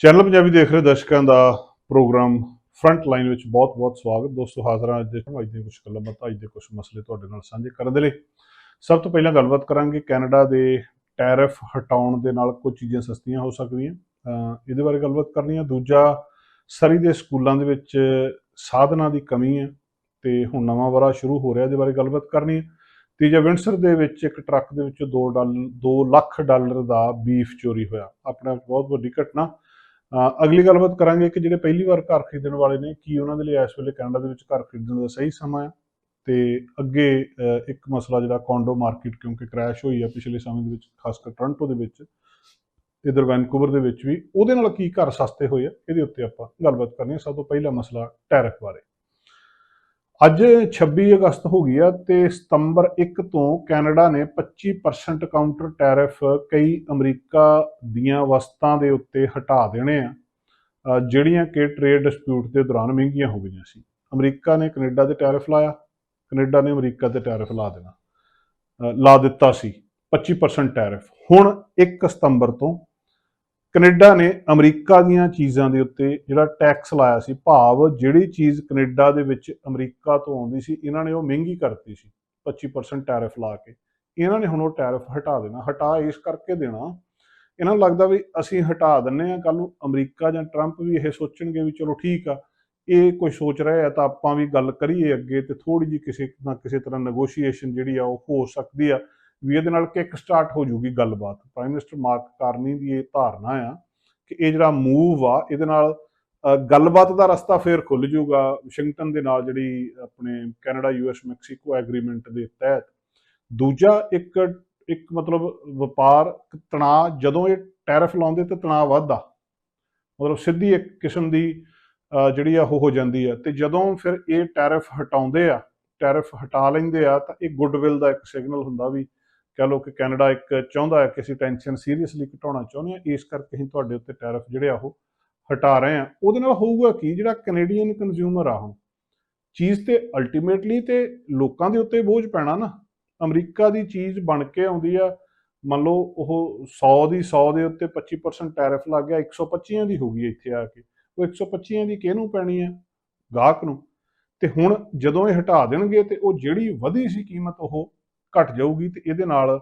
Channel Punjabi ਦੇਖ ਰਹੇ ਦਰਸ਼ਕਾਂ ਦਾ ਪ੍ਰੋਗਰਾਮ ਫਰੰਟ ਲਾਈਨ ਵਿੱਚ ਬਹੁਤ-ਬਹੁਤ ਸਵਾਗਤ। ਦੋਸਤੋ, ਹਾਜ਼ਰ ਹਾਂ ਅੱਜ ਦੇ ਅੱਜ ਦੇ ਕੁਝ ਗੱਲਾਂ ਬਾਤਾਂ, ਅੱਜ ਦੇ ਕੁਝ ਮਸਲੇ ਤੁਹਾਡੇ ਨਾਲ ਸਾਂਝੇ ਕਰਨ ਦੇ ਲਈ। ਸਭ ਤੋਂ ਪਹਿਲਾਂ ਗੱਲਬਾਤ ਕਰਾਂਗੇ ਕੈਨੇਡਾ ਦੇ ਟੈਰਿਫ ਹਟਾਉਣ ਦੇ ਨਾਲ ਕੁਝ ਚੀਜ਼ਾਂ ਸਸਤੀਆਂ ਹੋ ਸਕਦੀਆਂ। ਇਹਦੇ ਬਾਰੇ ਗੱਲਬਾਤ ਕਰਨੀ ਹੈ ਦੂਜਾ, ਸਰੀ ਦੇ ਸਕੂਲਾਂ ਦੇ ਵਿੱਚ ਸਾਧਨਾਂ ਦੀ ਕਮੀ ਹੈ ਤੇ ਹੁਣ ਨਵਾਂ ਵਰਾ ਸ਼ੁਰੂ ਹੋ ਰਿਹਾ, ਇਹਦੇ ਬਾਰੇ ਗੱਲਬਾਤ ਕਰਨੀ ਹੈ ਤੀਜਾ ਵਿੰਸਰ ਦੇ ਵਿੱਚ ਇੱਕ ਟਰੱਕ ਦੇ ਵਿੱਚੋਂ 2 ਡਾਲਰ 2 ਲੱਖ ਡਾਲਰ ਦਾ ਬੀਫ ਚੋਰੀ ਹੋਇਆ। ਆਪਣੇ ਆਪ ਬਹੁਤ ਵੱਡੀ ਘਟਨਾ। ਅਗਲੀ ਗੱਲਬਾਤ ਕਰਾਂਗੇ ਕਿ ਜਿਹੜੇ ਪਹਿਲੀ ਵਾਰ ਘਰ ਖਰੀਦਣ ਵਾਲੇ ਨੇ, ਕੀ ਉਹਨਾਂ ਦੇ ਲਈ ਇਸ ਵੇਲੇ ਕੈਨੇਡਾ ਦੇ ਵਿੱਚ ਘਰ ਖਰੀਦਣ ਦਾ ਸਹੀ ਸਮਾਂ ਹੈ? ਤੇ ਅੱਗੇ ਇੱਕ ਮਸਲਾ ਜਿਹੜਾ ਕੌਂਡੋ ਮਾਰਕੀਟ ਕਿਉਂਕਿ ਕ੍ਰੈਸ਼ ਹੋਈ ਆ ਪਿਛਲੇ ਸਮੇਂ ਦੇ ਵਿੱਚ ਖਾਸ ਕਰ ਟੋਰਾਂਟੋ ਦੇ ਵਿੱਚ, ਇਧਰ ਵੈਨਕੂਵਰ ਦੇ ਵਿੱਚ ਵੀ, ਉਹਦੇ ਨਾਲ ਕੀ ਘਰ ਸਸਤੇ ਹੋਏ ਆ? ਇਹਦੇ ਉੱਤੇ ਆਪਾਂ ਗੱਲਬਾਤ ਕਰਨੀ ਹੈ। ਸਭ ਤੋਂ ਪਹਿਲਾ ਮਸਲਾ ਟੈਰਿਫ ਬਾਰੇ। ਅੱਜ 26 ਅਗਸਤ ਹੋ ਗਈ ਆ ਤੇ ਸਤੰਬਰ 1 ਤੋਂ ਕੈਨੇਡਾ ਨੇ 25% ਕਾਊਂਟਰ ਟੈਰਿਫ ਕਈ ਅਮਰੀਕਾ ਦੀਆਂ ਵਸਤਾਂ ਦੇ ਉੱਤੇ ਹਟਾ ਦੇਣੇ ਆ। ਜਿਹੜੀਆਂ ਕਿ ਟ੍ਰੇਡ ਡਿਸਪਿਊਟ ਦੇ ਦੌਰਾਨ ਮਹਿੰਗੀਆਂ ਹੋ ਗਈਆਂ ਸੀ। ਅਮਰੀਕਾ ਨੇ ਕੈਨੇਡਾ ਤੇ ਟੈਰਿਫ ਲਾਇਆ, ਕੈਨੇਡਾ ਨੇ ਅਮਰੀਕਾ ਤੇ ਟੈਰਿਫ ਲਾ ਦੇਣਾ। ਲਾ ਦਿੱਤਾ ਸੀ 25% ਟੈਰਿਫ ਹੁਣ 1 ਸਤੰਬਰ ਤੋਂ ਕੈਨੇਡਾ ਨੇ ਅਮਰੀਕਾ ਦੀਆਂ ਚੀਜ਼ਾਂ ਦੇ ਉੱਤੇ ਜਿਹੜਾ ਟੈਕਸ ਲਾਇਆ ਸੀ, ਭਾਵ ਜਿਹੜੀ ਚੀਜ਼ ਕੈਨੇਡਾ ਦੇ ਵਿੱਚ ਅਮਰੀਕਾ ਤੋਂ ਆਉਂਦੀ ਸੀ, ਇਹਨਾਂ ਨੇ ਉਹ ਮਹਿੰਗੀ ਕਰਤੀ ਸੀ 25% ਟੈਰਿਫ ਲਾ ਕੇ। ਇਹਨਾਂ ਨੇ ਹੁਣ ਉਹ ਟੈਰਿਫ ਹਟਾ ਦੇਣਾ, ਹਟਾ ਇਸ ਕਰਕੇ ਦੇਣਾ, ਇਹਨਾਂ ਨੂੰ ਲੱਗਦਾ ਵੀ ਅਸੀਂ ਹਟਾ ਦਿੰਨੇ ਆ ਕੱਲ ਨੂੰ ਅਮਰੀਕਾ ਜਾਂ ਟਰੰਪ ਵੀ ਇਹ ਸੋਚਣਗੇ ਵੀ ਚਲੋ ਠੀਕ ਆ, ਇਹ ਕੋਈ ਸੋਚ ਰਿਹਾ ਹੈ ਤਾਂ ਆਪਾਂ ਵੀ ਗੱਲ ਕਰੀਏ ਅੱਗੇ ਤੇ ਥੋੜੀ ਜਿਹੀ ਕਿਸੇ ਨਾ ਕਿਸੇ ਤਰ੍ਹਾਂ ਨੈਗੋਸ਼ੀਏਸ਼ਨ ਜਿਹੜੀ ਆ ਉਹ ਹੋ ਸਕਦੀ ਆ। ਵੀ ਇਹਦੇ ਨਾਲ ਕਿੱਕ ਸਟਾਰਟ ਹੋ ਜੂਗੀ ਗੱਲਬਾਤ। ਪ੍ਰਾਈਮ ਮਿਨਿਸਟਰ ਮਾਰਕ ਕਾਰਨੀ ਦੀ ਇਹ ਧਾਰਨਾ ਆ ਕਿ ਇਹ ਜਿਹੜਾ ਮੂਵ ਆ, ਇਹਦੇ ਨਾਲ ਗੱਲਬਾਤ ਦਾ ਰਸਤਾ ਫੇਰ ਖੁੱਲ ਜੂਗਾ। ਵਾਸ਼ਿੰਗਟਨ ਦੇ ਨਾਲ ਜਿਹੜੀ ਆਪਣੇ ਕੈਨੇਡਾ ਯੂਐਸ ਮੈਕਸੀਕੋ ਐਗਰੀਮੈਂਟ ਦੇ ਤਹਿਤ ਦੂਜਾ ਇੱਕ ਇੱਕ ਮਤਲਬ ਵਪਾਰ ਤਣਾਅ, ਜਦੋਂ ਇਹ ਟੈਰਿਫ ਲਾਉਂਦੇ ਤੇ ਤਣਾਅ ਵੱਧਦਾ। ਮਤਲਬ ਸਿੱਧੀ ਇੱਕ ਕਿਸਮ ਦੀ ਜਿਹੜੀ ਆ ਉਹ ਹੋ ਜਾਂਦੀ ਆ। ਤੇ ਜਦੋਂ ਫਿਰ ਇਹ ਟੈਰਿਫ ਹਟਾਉਂਦੇ ਆ, ਟੈਰਿਫ ਹਟਾ ਲੈਂਦੇ ਆ, ਤਾਂ ਇਹ ਗੁੱਡਵਿਲ ਦਾ ਇੱਕ ਸਿਗਨਲ ਹੁੰਦਾ ਵੀ ਕਹ ਲਓ ਕਿ ਕੈਨੇਡਾ ਇੱਕ ਚਾਹੁੰਦਾ ਹੈ ਕਿ ਅਸੀਂ ਟੈਨਸ਼ਨ ਸੀਰੀਅਸਲੀ ਘਟਾਉਣਾ ਚਾਹੁੰਦੇ ਹਾਂ, ਇਸ ਕਰਕੇ ਅਸੀਂ ਤੁਹਾਡੇ ਉੱਤੇ ਟੈਰਿਫ ਜਿਹੜੇ ਆ ਉਹ ਹਟਾ ਰਹੇ ਆ ਉਹਦੇ ਨਾਲ ਹੋਊਗਾ ਕੀ? ਜਿਹੜਾ ਕੈਨੇਡੀਅਨ ਕੰਜ਼ਿਊਮਰ ਆ ਹੁਣ, ਚੀਜ਼ ਤੇ ਅਲਟੀਮੇਟਲੀ ਤੇ ਲੋਕਾਂ ਦੇ ਉੱਤੇ ਬੋਝ ਪੈਣਾ ਨਾ। ਅਮਰੀਕਾ ਦੀ ਚੀਜ਼ ਬਣ ਕੇ ਆਉਂਦੀ ਆ, ਮੰਨ ਲਓ ਉਹ 100 ਦੀ 100 ਦੇ ਉੱਤੇ 25% ਟੈਰਿਫ ਲੱਗ ਗਿਆ 125 ਦੀ ਹੋ ਗਈ ਇੱਥੇ ਆ ਕੇ। ਉਹ 125 ਦੀ ਕਿਹਨੂੰ ਪੈਣੀ ਆ? ਗਾਹਕ ਨੂੰ। ਤੇ ਹੁਣ ਜਦੋਂ ਇਹ ਹਟਾ ਦੇਣਗੇ ਤੇ ਉਹ ਜਿਹੜੀ ਵਧੀ ਸੀ ਕੀਮਤ ਉਹ ਘਟ ਜਾਊਗੀ ਤੇ ਇਹਦੇ ਨਾਲ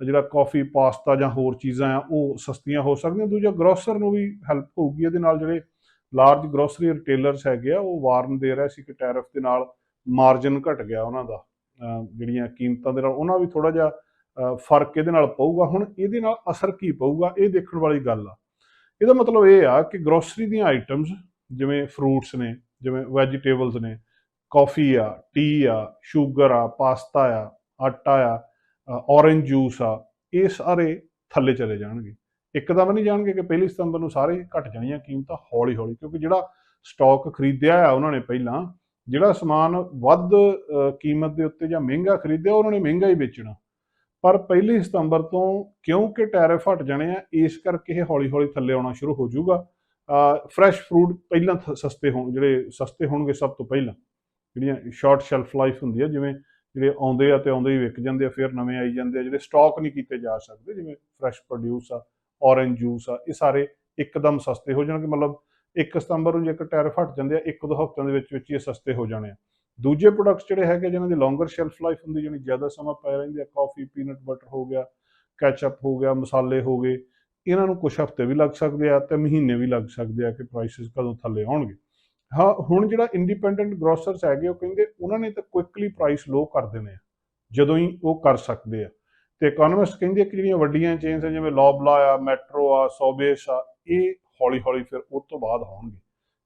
ਜਿਹੜਾ ਕਾਫੀ ਪਾਸਤਾ ਜਾਂ ਹੋਰ ਚੀਜ਼ਾਂ ਆ, ਉਹ ਸਸਤੀਆਂ ਹੋ ਸਕਦੀਆਂ। ਦੂਜਾ ਗਰੋਸਰ ਨੂੰ ਵੀ ਹੈਲਪ ਹੋਊਗੀ। ਇਹਦੇ ਨਾਲ ਜਿਹੜੇ ਲਾਰਜ ਗਰੋਸਰੀ ਰਿਟੇਲਰਸ ਹੈਗੇ ਆ, ਉਹ ਵਾਰਨ ਦੇ ਰਹੇ ਸੀ ਕਿ ਟੈਰਿਫ ਦੇ ਨਾਲ ਮਾਰਜਨ ਘਟ ਗਿਆ ਉਹਨਾਂ ਦਾ। ਜਿਹੜੀਆਂ ਕੀਮਤਾਂ ਦੇ ਨਾਲ ਉਹਨਾਂ ਵੀ ਥੋੜਾ ਜਿਹਾ ਫ਼ਰਕ ਇਹਦੇ ਨਾਲ ਪਊਗਾ। ਹੁਣ ਇਹਦੇ ਨਾਲ ਅਸਰ ਕੀ ਪਊਗਾ, ਇਹ ਦੇਖਣ ਵਾਲੀ ਗੱਲ ਆ। ਇਹਦਾ ਮਤਲਬ ਇਹ ਆ ਕਿ ਗਰੋਸਰੀ ਦੀਆਂ ਆਈਟਮਸ ਜਿਵੇਂ ਫਰੂਟਸ ਨੇ, ਜਿਵੇਂ ਵੈਜੀਟੇਬਲਸ ਨੇ ਕਾਫੀ ਆ ਟੀ ਆ ਸ਼ੂਗਰ ਆ ਪਾਸਤਾ ਆ ਆਟਾ ਆ ਔਰੇਂਜ ਜੂਸ ਆ, ਇਹ ਸਾਰੇ ਥੱਲੇ ਚਲੇ ਜਾਣਗੇ। ਇੱਕਦਮ ਨਹੀਂ ਜਾਣਗੇ ਕਿ ਪਹਿਲੀ ਸਤੰਬਰ ਨੂੰ ਸਾਰੇ ਘਟ ਜਾਣੀਆਂ ਕੀਮਤਾਂ ਹੌਲੀ ਹੌਲੀ ਕਿਉਂਕਿ ਜਿਹੜਾ ਸਟਾਕ ਖਰੀਦਿਆ ਆ ਉਹਨਾਂ ਨੇ ਪਹਿਲਾਂ, ਜਿਹੜਾ ਸਮਾਨ ਵੱਧ ਕੀਮਤ ਦੇ ਉੱਤੇ ਜਾਂ ਮਹਿੰਗਾ ਖਰੀਦਿਆ, ਉਹਨਾਂ ਨੇ ਮਹਿੰਗਾ ਹੀ ਵੇਚਣਾ। ਪਰ ਪਹਿਲੀ ਸਤੰਬਰ ਤੋਂ ਕਿਉਂਕਿ ਟੈਰਿਫ ਹਟ ਜਾਣੇ ਆ, ਇਸ ਕਰਕੇ ਇਹ ਹੌਲੀ ਹੌਲੀ ਥੱਲੇ ਆਉਣਾ ਸ਼ੁਰੂ ਹੋ ਜਾਊਗਾ। ਫਰੈਸ਼ ਫਰੂਟ ਪਹਿਲਾਂ ਸਸਤੇ ਹੋਣ, ਜਿਹੜੇ ਸਸਤੇ ਹੋਣਗੇ ਸਭ ਤੋਂ ਪਹਿਲਾਂ, ਜਿਹੜੀਆਂ ਸ਼ਾਰਟ ਸ਼ੈਲਫ ਲਾਈਫ ਹੁੰਦੀ ਆ, ਜਿਵੇਂ ਜਿਹੜੇ ਆਉਂਦੇ ਆ ਤੇ ਆਉਂਦੇ ਹੀ ਵਿਕ ਜਾਂਦੇ ਆ, ਫਿਰ ਨਵੇਂ ਆਈ ਜਾਂਦੇ ਆ, ਜਿਹੜੇ ਸਟਾਕ ਨਹੀਂ ਕੀਤੇ ਜਾ ਸਕਦੇ, ਜਿਵੇਂ ਫਰੈਸ਼ ਪ੍ਰੋਡਿਊਸ ਆ ਔਰੇਂਜ ਜੂਸ ਆ, ਇਹ ਸਾਰੇ ਇੱਕਦਮ ਸਸਤੇ ਹੋ ਜਾਣਗੇ। ਮਤਲਬ 1 ਸਤੰਬਰ ਨੂੰ ਜੇਕਰ ਟੈਰਿਫ ਹਟ ਜਾਂਦੇ ਆ, ਇੱਕ ਦੋ ਹਫ਼ਤਿਆਂ ਦੇ ਵਿੱਚ ਵਿੱਚ ਇਹ ਸਸਤੇ ਹੋ ਜਾਣੇ ਆ। ਦੂਜੇ ਪ੍ਰੋਡਕਟਸ ਜਿਹੜੇ ਹੈਗੇ ਜਿਨ੍ਹਾਂ ਦੀ ਲੌਂਗਰ ਸ਼ੈਲਫ ਲਾਈਫ ਹੁੰਦੀ ਜਾਨੀ ਜ਼ਿਆਦਾ ਸਮਾਂ ਪਏ ਰਹਿੰਦੇ ਆ ਕਾਫੀ ਪੀਨਟ ਬਟਰ ਹੋ ਗਿਆ ਕੈਚਅਪ ਹੋ ਗਿਆ, ਮਸਾਲੇ ਹੋ ਗਏ, ਇਹਨਾਂ ਨੂੰ ਕੁਝ ਹਫ਼ਤੇ ਵੀ ਲੱਗ ਸਕਦੇ ਆ ਤੇ ਮਹੀਨੇ ਵੀ ਲੱਗ ਸਕਦੇ ਆ ਕਿ ਪ੍ਰਾਈਸਿਸ ਕਦੋਂ ਥੱਲੇ ਆਉਣਗੇ। ਹਾਂ, ਹੁਣ ਜਿਹੜਾ ਇੰਡੀਪੈਂਡੈਂਟ ਗਰੋਸਰਸ ਹੈਗੇ, ਉਹ ਕਹਿੰਦੇ ਉਹਨਾਂ ਨੇ ਤਾਂ ਕੁਇਕਲੀ ਪ੍ਰਾਈਸ ਲੋ ਕਰ ਦੇਣੇ ਆ, ਜਦੋਂ ਹੀ ਉਹ ਕਰ ਸਕਦੇ ਆ। ਤੇ ਇਕਨੋਮਿਸਟ ਕਹਿੰਦੇ ਕਿ ਜਿਹੜੀਆਂ ਵੱਡੀਆਂ ਚੇਨਸ ਆ, ਜਿਵੇਂ ਲੌਬਲਾ ਆ ਮੈਟਰੋ ਆ ਸੋਬੇਸ ਆ, ਇਹ ਹੌਲੀ ਹੌਲੀ ਫਿਰ ਉਸ ਤੋਂ ਬਾਅਦ ਆਉਣਗੇ,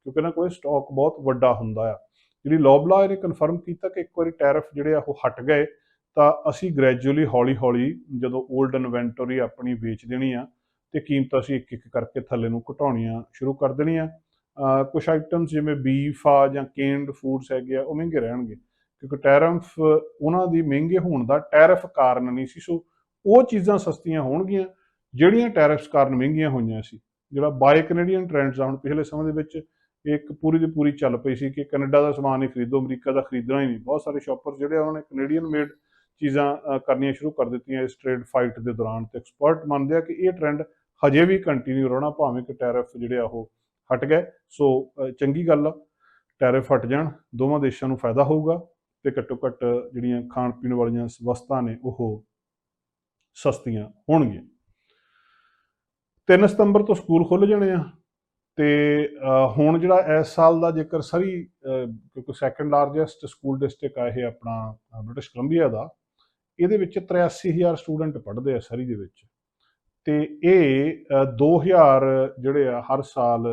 ਕਿਉਂਕਿ ਇਹਨਾਂ ਕੋਲ ਸਟਾਕ ਬਹੁਤ ਵੱਡਾ ਹੁੰਦਾ ਆ। ਜਿਹੜੀ ਲੌਬਲਾ ਇਹਨੇ ਕਨਫਰਮ ਕੀਤਾ ਕਿ ਇੱਕ ਵਾਰੀ ਟੈਰਿਫ ਜਿਹੜੇ ਆ ਉਹ ਹਟ ਗਏ, ਤਾਂ ਅਸੀਂ ਗ੍ਰੈਜੂਅਲੀ ਹੌਲੀ ਹੌਲੀ ਜਦੋਂ 올ਡ ਇਨਵੈਂਟਰੀ ਆਪਣੀ ਵੇਚ ਦੇਣੀ ਆ, ਤੇ ਕੀਮਤਾਂ ਅਸੀਂ ਇੱਕ ਇੱਕ ਕਰਕੇ ਥੱਲੇ ਨੂੰ ਘਟਾਉਣੀਆਂ ਸ਼ੁਰੂ ਕਰ ਦੇਣੀਆਂ। ਕੁਝ ਆਈਟਮਸ ਜਿਵੇਂ ਬੀਫ ਆ ਜਾਂ ਕੇਨਡ ਫੂਡਸ ਹੈਗੇ ਆ, ਉਹ ਮਹਿੰਗੇ ਰਹਿਣਗੇ। ਕਿਉਂਕਿ ਟੈਰਫ ਉਹਨਾਂ ਦੀ ਮਹਿੰਗੇ ਹੋਣ ਦਾ ਟੈਰਫ ਕਾਰਨ ਨਹੀਂ ਸੀ, ਸੋ ਉਹ ਚੀਜ਼ਾਂ ਸਸਤੀਆਂ ਹੋਣਗੀਆਂ, ਜਿਹੜੀਆਂ ਟੈਰਫਸ ਕਾਰਨ ਮਹਿੰਗੀਆਂ ਹੋਈਆਂ ਸੀ। ਜਿਹੜਾ ਬਾਏ ਕੈਨੇਡੀਅਨ ਟ੍ਰੈਂਡਸ ਆ, ਹੁਣ ਪਿਛਲੇ ਸਮੇਂ ਦੇ ਵਿੱਚ ਇੱਕ ਪੂਰੀ ਦੀ ਪੂਰੀ ਚੱਲ ਪਈ ਸੀ ਕਿ ਕੈਨੇਡਾ ਦਾ ਸਮਾਨ ਹੀ ਖਰੀਦੋ, ਅਮਰੀਕਾ ਦਾ ਖਰੀਦਣਾ ਹੀ ਨਹੀਂ। ਬਹੁਤ ਸਾਰੇ ਸ਼ਾਪਰ ਜਿਹੜੇ ਆ, ਉਹਨਾਂ ਨੇ ਕੈਨੇਡੀਅਨ ਮੇਡ ਚੀਜ਼ਾਂ ਕਰਨੀਆਂ ਸ਼ੁਰੂ ਕਰ ਦਿੱਤੀਆਂ ਇਸ ਟ੍ਰੇਡ ਫਾਈਟ ਦੇ ਦੌਰਾਨ। ਤੇ ਐਕਸਪਰਟ ਮੰਨਦੇ ਆ ਕਿ ਇਹ ਟ੍ਰੈਂਡ ਹਜੇ ਵੀ ਕੰਟੀਨਿਊ ਰਹਿਣਾ, ਭਾਵੇਂ ਕਿ ਟੈਰਫ ਜਿਹੜੇ ਆ ਉਹ ਹਟ ਗਏ। ਸੋ ਚੰਗੀ ਗੱਲ ਆ। ਟੈਰਿਫ ਹਟ ਜਾਣ ਦੋਵਾਂ ਦੇਸ਼ਾਂ ਨੂੰ ਫਾਇਦਾ ਹੋਊਗਾ ਤੇ ਘੱਟੋ ਘੱਟ ਜਿਹੜੀਆਂ ਖਾਣ ਪੀਣ ਵਾਲੀਆਂ ਵਸਤਾਂ ਨੇ ਉਹ ਸਸਤੀਆਂ ਹੋਣਗੀਆਂ। 3 ਸਤੰਬਰ ਤੋਂ ਸਕੂਲ ਖੁੱਲ ਜਾਣੇ ਆ ਤੇ ਹੁਣ ਜਿਹੜਾ ਇਸ ਸਾਲ ਦਾ ਜੇਕਰ ਸਰੀ ਕਿਉਂਕਿ ਸੈਕੰਡ ਲਾਰਜੈਸਟ ਸਕੂਲ ਡਿਸਟ੍ਰਿਕਟ ਆ ਇਹ ਆਪਣਾ ਬ੍ਰਿਟਿਸ਼ ਕੋਲੰਬੀਆ ਦਾ ਇਹਦੇ ਵਿੱਚ 83000 ਸਟੂਡੈਂਟ ਪੜ੍ਹਦੇ ਆ ਸਰੀ ਦੇ ਵਿੱਚ। ਤੇ ਇਹ ਅ, 2000 ਜਿਹੜੇ ਆ ਹਰ ਸਾਲ